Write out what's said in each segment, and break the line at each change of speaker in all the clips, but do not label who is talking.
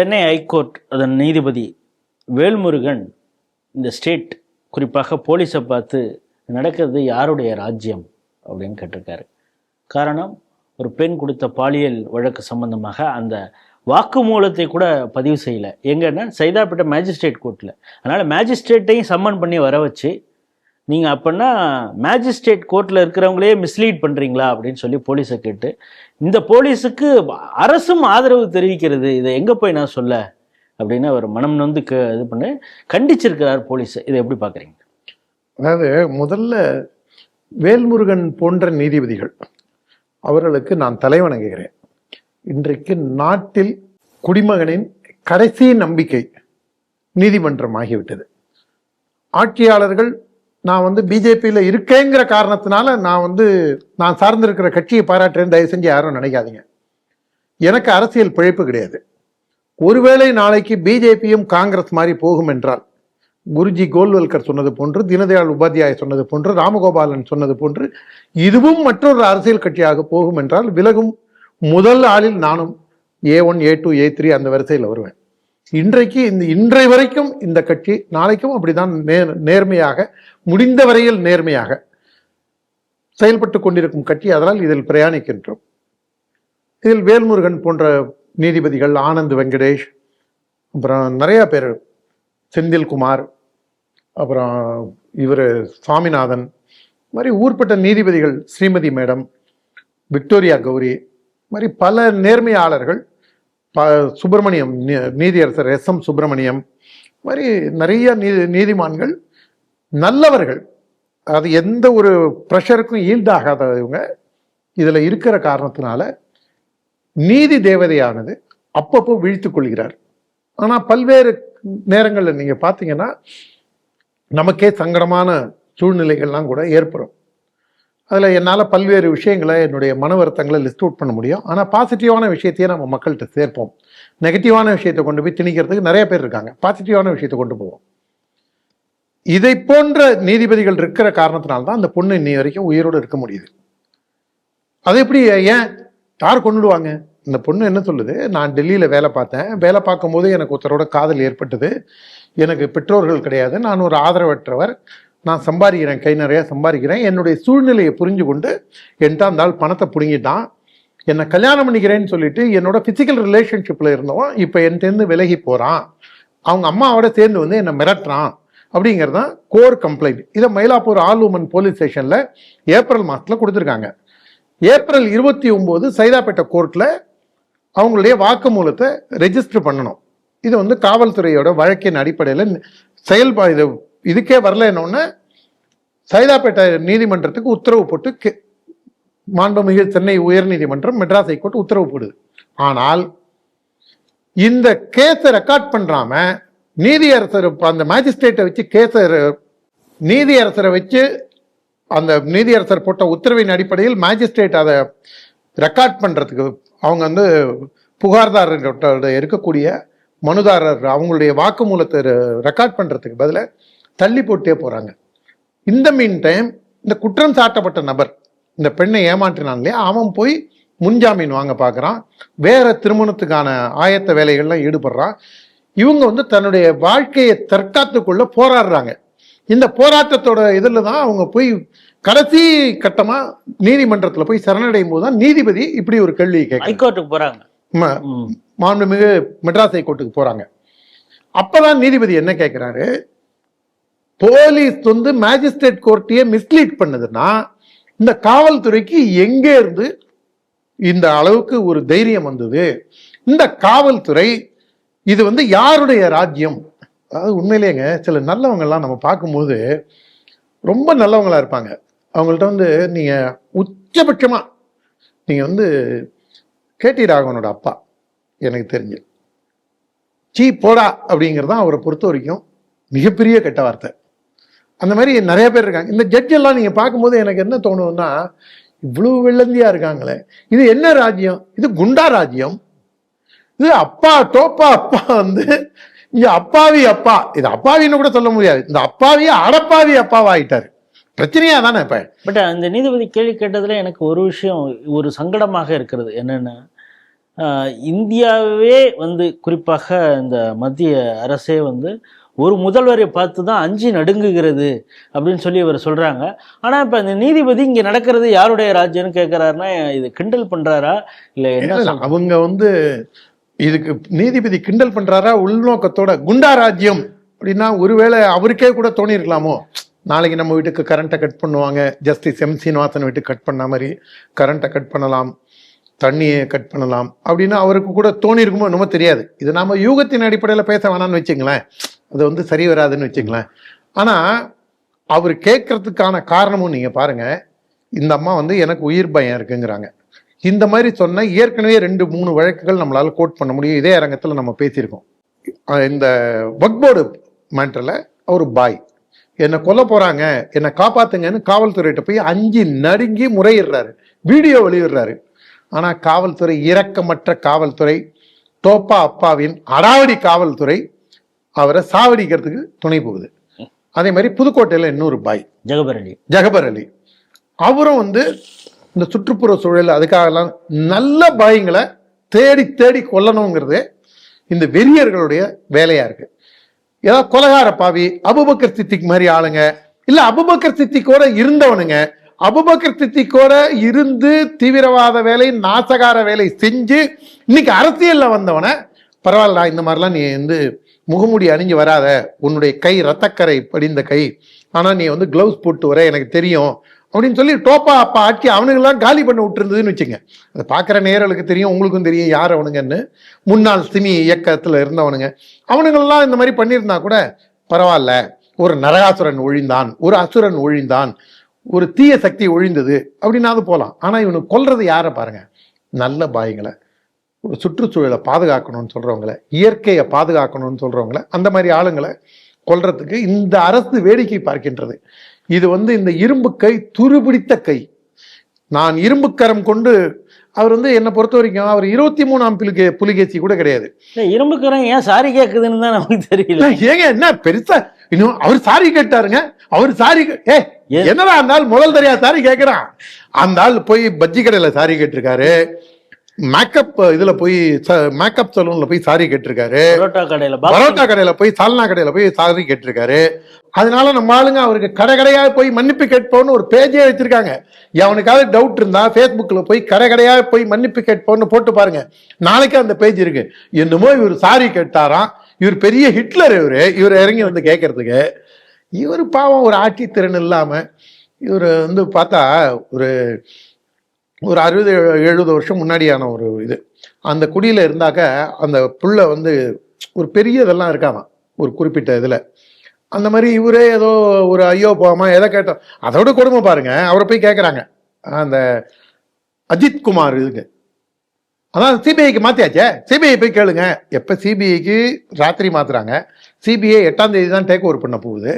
Chennai high court அதன் நீதிபதி வேல்முருகன் இந்த ஸ்டேட் குறிப்பாக போலீஸை பார்த்து நடக்கிறது யாருடைய ராஜ்யம் அப்படின்னு கேட்டிருக்காரு. காரணம் ஒரு பெண் கொடுத்த பாலியல் வழக்கு சம்பந்தமாக அந்த வாக்குமூலத்தை கூட பதிவு செய்யலை. எங்கன்னா சைதாப்பேட்டை மேஜிஸ்ட்ரேட் கோர்ட்டில் அதனால் மேஜிஸ்ட்ரேட்டையும் சம்மன் பண்ணி வர வச்சு நீங்கள் அப்படின்னா மேஜிஸ்ட்ரேட் கோர்ட்டில் இருக்கிறவங்களே மிஸ்லீட் பண்ணுறீங்களா அப்படின்னு சொல்லி போலீஸை கேட்டு இந்த போலீஸுக்கு அரசும் ஆதரவு தெரிவிக்கிறது இதை எங்கே போய் நான் சொல்ல? அப்படின்னு அவர் மனம் நொந்து க இது பண்ணி கண்டிச்சிருக்கிறார் போலீஸ் இதை எப்படி பார்க்குறீங்க
அதாவது முதல்ல வேல்முருகன் போன்ற நீதிபதிகள் அவர்களுக்கு நான் தலைவணங்குகிறேன் இன்றைக்கு நாட்டில் குடிமகனின் கடைசி நம்பிக்கை நீதிமன்றம் ஆகிவிட்டது. ஆட்சியாளர்கள் நான் வந்து பிஜேபியில் இருக்கேங்கிற காரணத்தினால நான் வந்து நான் சார்ந்திருக்கிற கட்சியை பாராட்டுறேன்னு தயவு செஞ்சு யாரும் நினைக்காதீங்க. எனக்கு அரசியல் பிழைப்பு கிடையாது. ஒருவேளை நாளைக்கு பிஜேபியும் காங்கிரஸ் மாதிரி போகும் என்றால் குருஜி கோல்வல்கர் சொன்னது போன்று தீனதயாள் உபாத்தியாய சொன்னது போன்று ராமகோபாலன் சொன்னது போன்று இதுவும் மற்றொரு அரசியல் கட்சியாக போகும் என்றால் விலகும் முதல் ஆளில் நானும் A one A two A three அந்த வரிசையில் வருவேன். இன்றைக்கு இந்த இன்றை வரைக்கும் இந்த கட்சி நாளைக்கும் அப்படிதான் நேர் நேர்மையாக முடிந்த வரையில் நேர்மையாக செயல்பட்டு கொண்டிருக்கும் கட்சி அதனால் இதில் பிரயாணிக்கின்றோம். இதில் வேல்முருகன் போன்ற நீதிபதிகள் ஆனந்த் வெங்கடேஷ் அப்புறம் நிறையா பேர் செந்தில்குமார் அப்புறம் இவர் சுவாமிநாதன் மாதிரி ஊர்பட்ட நீதிபதிகள் ஸ்ரீமதி மேடம் விக்டோரியா கௌரி மாதிரி பல நேர்மையாளர்கள் ப சுப்பிரமணியம் நீ- நீதியரசர் எஸ் எம் சுப்பிரமணியம் இது மாதிரி நிறைய நீதி நீதிமான்கள் நல்லவர்கள். அது எந்த ஒரு ப்ரெஷருக்கும் ஈல்டாகாதவங்க இதில் இருக்கிற காரணத்தினால நீதி தேவதையானது அப்பப்போ விழித்துக் கொள்கிறார். ஆனால் பல்வேறு நேரங்களில் நீங்கள் பார்த்தீங்கன்னா நமக்கே சங்கடமான சூழ்நிலைகள்லாம் கூட ஏற்படும். அதில் என்னால் பல்வேறு விஷயங்களை என்னுடைய மன வருத்தங்களை லிஸ்ட் அவுட் பண்ண முடியும். ஆனால் பாசிட்டிவான விஷயத்தையே நம்ம மக்கள்கிட்ட சேர்ப்போம். நெகட்டிவான விஷயத்தை கொண்டு போய் திணிக்கிறதுக்கு நிறைய பேர் இருக்காங்க. பாசிட்டிவான விஷயத்தை கொண்டு போவோம். இதை போன்ற நீதிபதிகள் இருக்கிற காரணத்தினால தான் அந்த பொண்ணு இன்னி வரைக்கும் உயிரோடு இருக்க முடியுது. அது எப்படி ஏன் யார் கொண்டுடுவாங்க இந்த பொண்ணு என்ன சொல்லுது? நான் டெல்லியில் வேலை பார்த்தேன். வேலை பார்க்கும்போது எனக்கு ஒருத்தரோட காதல் ஏற்பட்டது. எனக்கு பெற்றோர்கள் கிடையாது. நான் ஒரு ஆதரவற்றவர். நான் சம்பாதிக்கிறேன் கை நிறையா சம்பாதிக்கிறேன். என்னுடைய சூழ்நிலையை புரிஞ்சு கொண்டு என்கிட்ட அந்த ஆள் பணத்தை பிடுங்கிட்டான். என்னை கல்யாணம் பண்ணிக்கிறேன்னு சொல்லிட்டு என்னோட ஃபிசிக்கல் ரிலேஷன்ஷிப்பில் இருந்தவன் இப்போ என்கிட்டேருந்து விலகி போகிறான் அவங்க அம்மாவோட சேர்ந்து வந்து என்னை மிரட்டுறான் அப்படிங்கிறது தான் கோர் கம்ப்ளைண்ட் இதை மயிலாப்பூர் ஆல் உமன் போலீஸ் ஸ்டேஷனில் ஏப்ரல் மாதத்தில் கொடுத்துருக்காங்க. ஏப்ரல் இருபத்தி ஒம்பது சைதாப்பேட்டை கோர்ட்டில் அவங்களுடைய வாக்குமூலத்தை ரெஜிஸ்டர் பண்ணணும். இது வந்து காவல்துறையோட வழக்கின் அடிப்படையில் செயல்பா இது இதுக்கே வரலன்னொன்னு சைதாப்பேட்டை நீதிமன்றத்துக்கு உத்தரவு போட்டு கே- மாண்புமிகு சென்னை உயர்நீதிமன்றம் மெட்ராஸ் ஹைகோர்ட் உத்தரவு போடுது. ஆனால் இந்த கேஸை ரெக்கார்ட் பண்றாம நீதியரசர் அந்த மேஜிஸ்ட்ரேட்டை வச்சு கேஸை நீதியரசரை வச்சு அந்த நீதியரசர் போட்ட உத்தரவின் அடிப்படையில் மேஜிஸ்ட்ரேட் அதை ரெக்கார்ட் பண்ணுறதுக்கு அவங்க வந்து புகார்தாரர்கிட்ட இருக்கக்கூடிய மனுதாரர் அவங்களுடைய வாக்குமூலத்தை ரெக்கார்ட் பண்ணுறதுக்கு பதிலாக தள்ளி போட்டே போறாங்க. இந்த மீன் டைம் இந்த குற்றம் சாட்டப்பட்ட நபர் இந்த பெண்ணை ஏமாற்றினான் இல்லையா அவன் போய் முன்ஜாமீன் வாங்க பார்க்கறான் வேற திருமணத்துக்கான ஆயத்த வேலைகள்லாம் ஈடுபடுறான். இவங்க வந்து தன்னுடைய வாழ்க்கையை தற்காத்துக்குள்ள போராடுறாங்க. இந்த போராட்டத்தோட இதில் தான் அவங்க போய் கடைசி கட்டமா நீதிமன்றத்தில் போய் சரணடையும் போது தான் நீதிபதி இப்படி ஒரு கேள்வி
ஹைகோர்ட்டுக்கு போறாங்க. ம்.
மாண்புமிகு மெட்ராஸ் ஹைகோர்ட்டுக்கு போறாங்க. அப்பதான் நீதிபதி என்ன கேட்கிறாரு போலீஸ் வந்து மேஜிஸ்ட்ரேட் கோர்ட்டையே மிஸ்லீட் பண்ணுதுன்னா இந்த காவல்துறைக்கு எங்கே இருந்து இந்த அளவுக்கு ஒரு தைரியம் வந்தது? இந்த காவல்துறை இது வந்து யாருடைய ராஜ்யம்? அதாவது உண்மையிலேங்க சில நல்லவங்கள்லாம் நம்ம பார்க்கும்போது ரொம்ப நல்லவங்களா இருப்பாங்க. அவங்கள்ட்ட வந்து நீங்க உச்சபட்சமா நீங்க வந்து கேடி ராகவனோட அப்பா எனக்கு தெரிஞ்சு. சீ போடா அப்படிங்கிறது தான் அவரை பொறுத்த வரைக்கும் மிகப்பெரிய கெட்ட வார்த்தை. அந்த மாதிரி நிறைய பேர் இருக்காங்க. இந்த ஜட்ஜ் எல்லாம் நீங்கள் பார்க்கும்போது எனக்கு என்ன தோணுதுன்னா இவ்வளவு வெள்ளந்தியா இருக்காங்களே. இது என்ன ராஜ்யம்? இது குண்டா ராஜ்யம். இது அப்பா டோப்பா அப்பா வந்து இங்க அப்பாவி அப்பா. இது அப்பாவின்னு கூட சொல்ல முடியாது. இந்த அப்பாவியே அடப்பாவி அப்பாவா ஆயிட்டாரு பிரச்சனையா தானே இப்ப?
பட் அந்த நீதிபதி கேள்வி கேட்டதுல எனக்கு ஒரு விஷயம் ஒரு சங்கடமாக இருக்கிறது. என்னன்னா இந்தியாவே வந்து குறிப்பாக இந்த மத்திய அரசே வந்து ஒரு முதல்வரை பார்த்து தான் அஞ்சு நடுங்குகிறது அப்படின்னு சொல்லி இவர் சொல்றாங்க. ஆனா இப்ப இந்த நீதிபதி இங்க நடக்கிறது யாருடைய ராஜ்யம்னு கேட்கிறாருன்னா இது கிண்டல் பண்றாரா? இல்ல என்ன?
அவங்க வந்து இதுக்கு நீதிபதி கிண்டல் பண்றாரா? உள்நோக்கத்தோட குண்டா ராஜ்யம் அப்படின்னா ஒருவேளை அவருக்கே கூட தோணி இருக்கலாமோ? நாளைக்கு நம்ம வீட்டுக்கு கரண்ட்டை கட் பண்ணுவாங்க. ஜஸ்டிஸ் எம் சீனிவாசன் வீட்டுக்கு கட் பண்ண மாதிரி கரண்ட்டை கட் பண்ணலாம். தண்ணியை கட் பண்ணலாம். அப்படின்னு அவருக்கு கூட தோணி இருக்குமோ என்னமோ தெரியாது. இது நாம யூகத்தின் அடிப்படையில் பேச வேணாம்னு வச்சுங்களேன். அது வந்து சரி வராதுன்னு வச்சுங்களேன் ஆனால் அவர் கேட்கறதுக்கான காரணமும் நீங்கள் பாருங்கள் இந்த அம்மா வந்து எனக்கு உயிர் பயம் இருக்குங்கிறாங்க. இந்த மாதிரி சொன்ன ஏற்கனவே ரெண்டு மூணு வழக்குகள் நம்மளால் கோட் பண்ண முடியும். இதே அரங்கத்தில் நம்ம பேசியிருக்கோம். இந்த வக்போர்டு மேட்டரில் அவர் பாய். என்னை கொல்ல போகிறாங்க என்னை காப்பாத்துங்கன்னு காவல்துறையிட்ட போய் அஞ்சு நடுங்கி முறையிடுறாரு. வீடியோ வெளியிடுறாரு. ஆனால் காவல்துறை இரக்கமற்ற காவல்துறை தோப்பா அப்பாவின் அடாவடி காவல்துறை அவரை சாவடிக்கிறதுக்கு துணை போகுது. அதே மாதிரி புதுக்கோட்டையில் இன்னொரு பாய்.
ஜெகபர் அலி.
ஜகபர் அலி. அவரும் வந்து இந்த சுற்றுப்புற சூழல் அதுக்காகலாம் நல்ல பாய்ங்களை தேடி தேடி கொல்லணுங்கிறது இந்த வெறியர்களுடைய வேலையா இருக்கு. ஏதாவது கொலகார பாவி அபுபக்கர் சித்திக் மாதிரி ஆளுங்க இல்ல அபுபக்கர் சித்திக்கோட இருந்தவனுங்க அபுபக்கர் சித்திக்கோட இருந்து தீவிரவாத வேலை நாசகார வேலை செஞ்சு இன்னைக்கு அரசியல்ல வந்தவனை பரவாயில்லடா இந்த மாதிரிலாம் நீ வந்து முகமூடி அணிஞ்சு வராத உன்னுடைய கை ரத்தக்கரை படிந்த கை. ஆனால் நீ வந்து க்ளவுஸ் போட்டு வர எனக்கு தெரியும். அப்படின்னு சொல்லி டோப்பா அப்பா ஆட்சி அவனுங்கெல்லாம் காலி பண்ண விட்டுருந்ததுன்னு வச்சுங்க. அதை பார்க்குற நேரலுக்கு தெரியும் உங்களுக்கும் தெரியும் யார் அவனுங்கன்னு. முன்னாள் சிமி இயக்கத்தில் இருந்தவனுங்க. அவனுங்களெல்லாம் இந்த மாதிரி பண்ணியிருந்தா கூட பரவாயில்ல. ஒரு நரகாசுரன் ஒழிந்தான் ஒரு அசுரன் ஒழிந்தான் ஒரு தீய சக்தி ஒழிந்தது அப்படின்னாவது போகலாம் ஆனால் இவனுக்கு கொல்றது யாரை பாருங்க? நல்ல பாய்களை. சுற்றுச்சூழலை பாதுகாக்கணும்னு சொல்றவங்கள இயற்கையை பாதுகாக்கணும்னு சொல்றவங்கள அந்த மாதிரி ஆளுங்களை கொல்றதுக்கு இந்த அரசு வேடிக்கை பார்க்கின்றது. இது வந்து இந்த இரும்பு கை துருபிடித்த கை. நான் இரும்புக்கரம் கொண்டு அவர் வந்து என்னை பொறுத்த வரைக்கும் அவர் இருபத்தி மூணாம் புலிகே புலிகேசி கூட கிடையாது.
இரும்புக்கரம் ஏன் சாரி கேக்குதுன்னு தான் நமக்கு தெரியல.
ஏங்க என்ன பெருசா? இன்னும் அவர் சாரி கேட்டாருங்க. அவர் சாரி ஏ
ஏ-
என்னடா அந்த ஆள் முதல் தெரியா சாரி கேட்கிறான்? அந்த ஆள் போய் பஜ்ஜி கடையில சாரி கேட்டிருக்காரு. மேக்கப் இதுல போய் மேக்கப் சலூன்ல போய் சாரி கேட்டிருக்காரு.
பரோட்டா கடையில
பரோட்டா கடையில போய் சால்னா கடையில போய் சாரி கேட்டிருக்காரு. அதனால நம்ம ஆளுங்க அவருக்கு கடை கடையா போய் மன்னிப்பு கேட்போம்னு ஒரு பேஜே வச்சிருக்காங்க. எவனுக்காவது டவுட் இருந்தா ஃபேஸ்புக்ல போய் கடை கடையா போய் மன்னிப்பு கேட்போம்னு போட்டு பாருங்க. நாளைக்கு அந்த பேஜ் இருக்கு. என்னமோ இவர் சாரி கேட்டாராம். இவர் பெரிய ஹிட்லர் இவரு. இவர் இறங்கி வந்து கேட்கறதுக்கு. இவர் பாவம் ஒரு ஆட்சித்திறன் இல்லாம இவர் வந்து பார்த்தா ஒரு ஒரு அறுபது எழுபது வருஷம் முன்னாடியான ஒரு இது. அந்த குடியில் இருந்தாக்க அந்த புள்ள வந்து ஒரு பெரிய இதெல்லாம் இருக்காமா? ஒரு குறிப்பிட்ட இதில். அந்த மாதிரி இவரே ஏதோ ஒரு ஐயோ போகாம எதை கேட்டோம் அதோட கொடுமை பாருங்க அவரை போய் கேட்குறாங்க அந்த அஜித் குமார் இதுக்கு அதான் சிபிஐக்கு மாற்றியாச்சே சிபிஐ போய் கேளுங்க. எப்போ சிபிஐக்கு ராத்திரி மாற்றுறாங்க சிபிஐ எட்டாம் தேதி தான் டேக் ஓவர் பண்ண போகுது.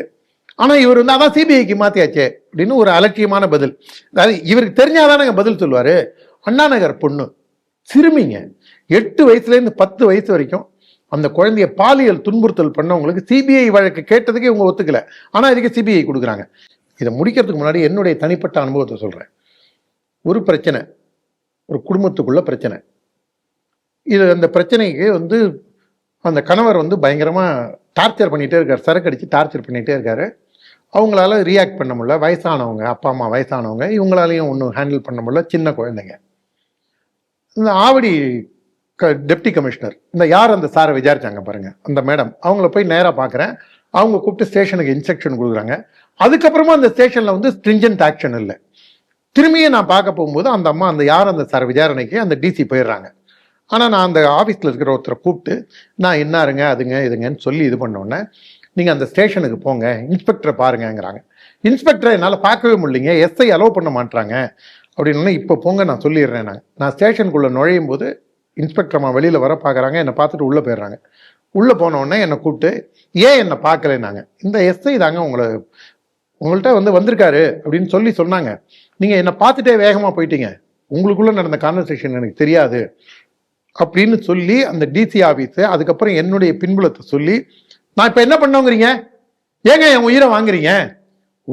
ஆனால் இவர் வந்து அதான் சிபிஐக்கு மாற்றியாச்சே அப்படின்னு ஒரு அலட்சியமான பதில். அதாவது இவருக்கு தெரிஞ்சாதானங்க பதில் சொல்லுவார். அண்ணா நகர் பொண்ணு. சிறுமிங்க. எட்டு வயசுலேருந்து பத்து வயசு வரைக்கும் அந்த குழந்தைய பாலியல் துன்புறுத்தல் பண்ணவங்களுக்கு சிபிஐ வழக்கு கேட்டதுக்கு இவங்க ஒத்துக்கல. ஆனால் இதுக்கு சிபிஐ கொடுக்குறாங்க. இதை முடிக்கிறதுக்கு முன்னாடி என்னுடைய தனிப்பட்ட அனுபவத்தை சொல்கிறேன் ஒரு பிரச்சனை. ஒரு குடும்பத்துக்குள்ள பிரச்சனை. இது அந்த பிரச்சனைக்கு வந்து அந்த கணவர் வந்து பயங்கரமாக டார்ச்சர் பண்ணிகிட்டே இருக்கார். சரக்கடிச்சு டார்ச்சர் பண்ணிகிட்டே இருக்காரு. அவங்களால ரியாக்ட் பண்ண முடியல. வயசானவங்க அப்பா அம்மா வயசானவங்க இவங்களாலையும் ஒன்றும் ஹேண்டில் பண்ண முடியல. சின்ன குழந்தைங்க. இந்த ஆவடி க டெப்டி கமிஷனர் இந்த யார் அந்த சாரை விசாரிச்சாங்க பாருங்க. அந்த மேடம் அவங்கள போய் நேராக பார்க்குறேன் அவங்க கூப்பிட்டு ஸ்டேஷனுக்கு இன்ஸ்ட்ரக்ஷன் கொடுக்குறாங்க. அதுக்கப்புறமா அந்த ஸ்டேஷனில் வந்து ஸ்ட்ரிஞ்சன்ட் ஆக்ஷன் இல்லை. திரும்பியும் நான் பார்க்க போகும்போது அந்த அம்மா அந்த யார் அந்த சார் விசாரணைக்கு அந்த டிசி போயிடுறாங்க. ஆனால் நான் அந்த ஆஃபீஸில் இருக்கிற ஒருத்தரை கூப்பிட்டு நான் என்னாருங்க அதுங்க இதுங்கன்னு சொல்லி இது பண்ண உடனே நீங்கள் அந்த ஸ்டேஷனுக்கு போங்க இன்ஸ்பெக்டரை பாருங்கங்கிறாங்க. இன்ஸ்பெக்டரை என்னால் பார்க்கவே முடியலைங்க. எஸ்ஐ அலோவ் பண்ண மாட்டாங்க அப்படின்னு இப்போ போங்க நான் சொல்லிடுறேன் நான். நான் ஸ்டேஷனுக்குள்ளே நுழையும் போது இன்ஸ்பெக்டர் அம்மா வெளியில் வர பார்க்குறாங்க என்னை பார்த்துட்டு உள்ளே போயிடுறாங்க. உள்ளே போனவுடனே என்னை கூப்பிட்டு ஏன் என்னை பார்க்கலைனாங்க இந்த எஸ்ஐ தாங்க உங்களை உங்கள்கிட்ட வந்து வந்திருக்காரு அப்படின்னு சொல்லி சொன்னாங்க. நீங்கள் என்னை பார்த்துட்டே வேகமாக போயிட்டீங்க. உங்களுக்குள்ளே நடந்த கான்வர்சேஷன் எனக்கு தெரியாது. அப்படின்னு சொல்லி அந்த டிசி ஆஃபீஸு அதுக்கப்புறம் என்னுடைய பின்புலத்தை சொல்லி நான் இப்போ என்ன பண்ணோங்கிறீங்க? ஏங்க என் உயிரை வாங்குறீங்க?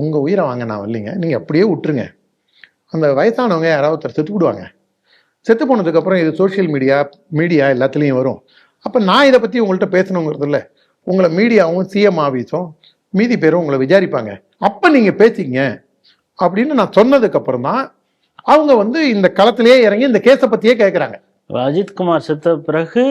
உங்கள் உயிரை வாங்க நான் வரலைங்க. நீங்கள் அப்படியே விட்டுருங்க. அந்த வயசானவங்க யாராவது ஒருத்தர் செத்து விடுவாங்க செத்து போனதுக்கப்புறம் இது சோஷியல் மீடியா மீடியா எல்லாத்துலேயும் வரும். அப்போ நான் இதை பற்றி உங்கள்கிட்ட பேசணுங்கிறது இல்லை. உங்களை மீடியாவும் சிஎம் ஆஃபீஸும் மீதி பேரும் உங்களை விசாரிப்பாங்க. அப்போ நீங்கள் பேசிங்க அப்படின்னு நான் சொன்னதுக்கப்புறம் தான் அவங்க வந்து இந்த களத்திலேயே இறங்கி இந்த கேஸை பற்றியே கேட்குறாங்க
அஜித்குமார் செத்த பிறகு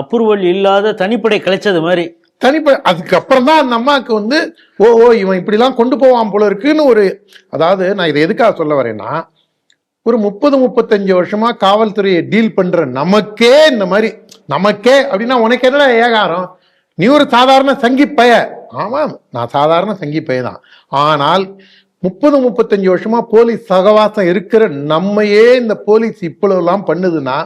அப்ரூவல் இல்லாத தனிப்படை கிடைச்சது மாதிரி.
தனிப்பட்ட அதுக்கப்புறம் தான் அந்த அம்மாவுக்கு வந்து ஓ ஓ இவன் இப்படிலாம் கொண்டு போவான் போல இருக்குன்னு ஒரு அதாவது நான் இதை எதுக்காக சொல்ல வரேன்னா ஒரு முப்பது முப்பத்தஞ்சு வருஷமா காவல்துறையை டீல் பண்ற நமக்கே இந்த மாதிரி நமக்கே அப்படின்னா உனக்கு என்னடா ஏகாரம்? நீ ஒரு சாதாரண சங்கி பய. ஆமாம் நான் சாதாரண சங்கி பய தான். ஆனால் முப்பது முப்பத்தஞ்சு வருஷமா போலீஸ் சகவாசம் இருக்கிற நம்மையே இந்த போலீஸ் இவ்வளவுலாம் பண்ணுதுன்னா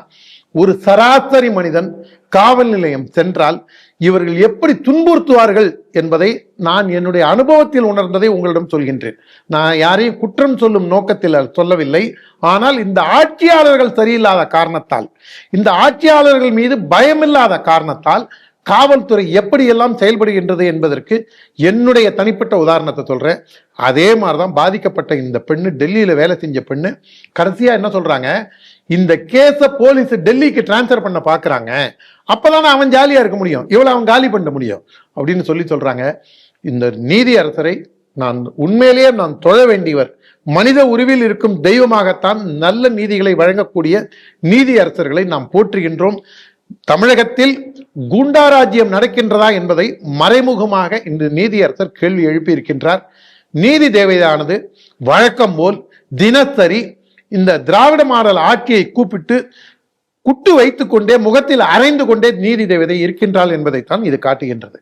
ஒரு சராசரி மனிதன் காவல் நிலையம் சென்றால் இவர்கள் எப்படி துன்புறுத்துவார்கள் என்பதை நான் என்னுடைய அனுபவத்தில் உணர்ந்ததை உங்களிடம் சொல்கின்றேன். நான் யாரையும் குற்றம் சொல்லும் நோக்கத்தில் சொல்லவில்லை. ஆனால் இந்த ஆட்சியாளர்கள் சரியில்லாத காரணத்தால் இந்த ஆட்சியாளர்கள் மீது பயமில்லாத காரணத்தால் காவல்துறை எப்படியெல்லாம் செயல்படுகின்றது என்பதற்கு என்னுடைய தனிப்பட்ட உதாரணத்தை சொல்கிறேன் அதே மாதிரி தான் பாதிக்கப்பட்ட இந்த பெண்ணு டெல்லியில் வேலை செஞ்ச பெண்ணு கடைசியாக என்ன சொல்கிறாங்க இந்த கேஸ போலீஸ் டெல்லிக்கு டிரான்ஸ்ஃபர் பண்ண பாக்குறாங்க. அப்பதானே அவன் ஜாலியா இருக்க முடியும். இவ்வளவு அவன் காலி பண்ண முடியும். அப்படின்னு சொல்லி சொல்றாங்க. இந்த நீதி அரசரை நான் உண்மையிலேயே நான் தொழ வேண்டியவர். மனித உருவில் இருக்கும் தெய்வமாகத்தான் நல்ல நீதிகளை வழங்கக்கூடிய நீதி அரசர்களை நாம் போற்றுகின்றோம். தமிழகத்தில் குண்டாராஜ்யம் நடக்கின்றதா என்பதை மறைமுகமாக இந்த நீதியரசர் கேள்வி எழுப்பியிருக்கின்றார். நீதி தேவையானது வழக்கம் போல் தினசரி இந்த திராவிட மாடல் ஆட்சியை கூப்பிட்டு குட்டு வைத்துக்கொண்டே முகத்தில் அரைந்து கொண்டே நீதி தேவதை இருக்கின்றாள் என்பதைத்தான் இது காட்டுகின்றது.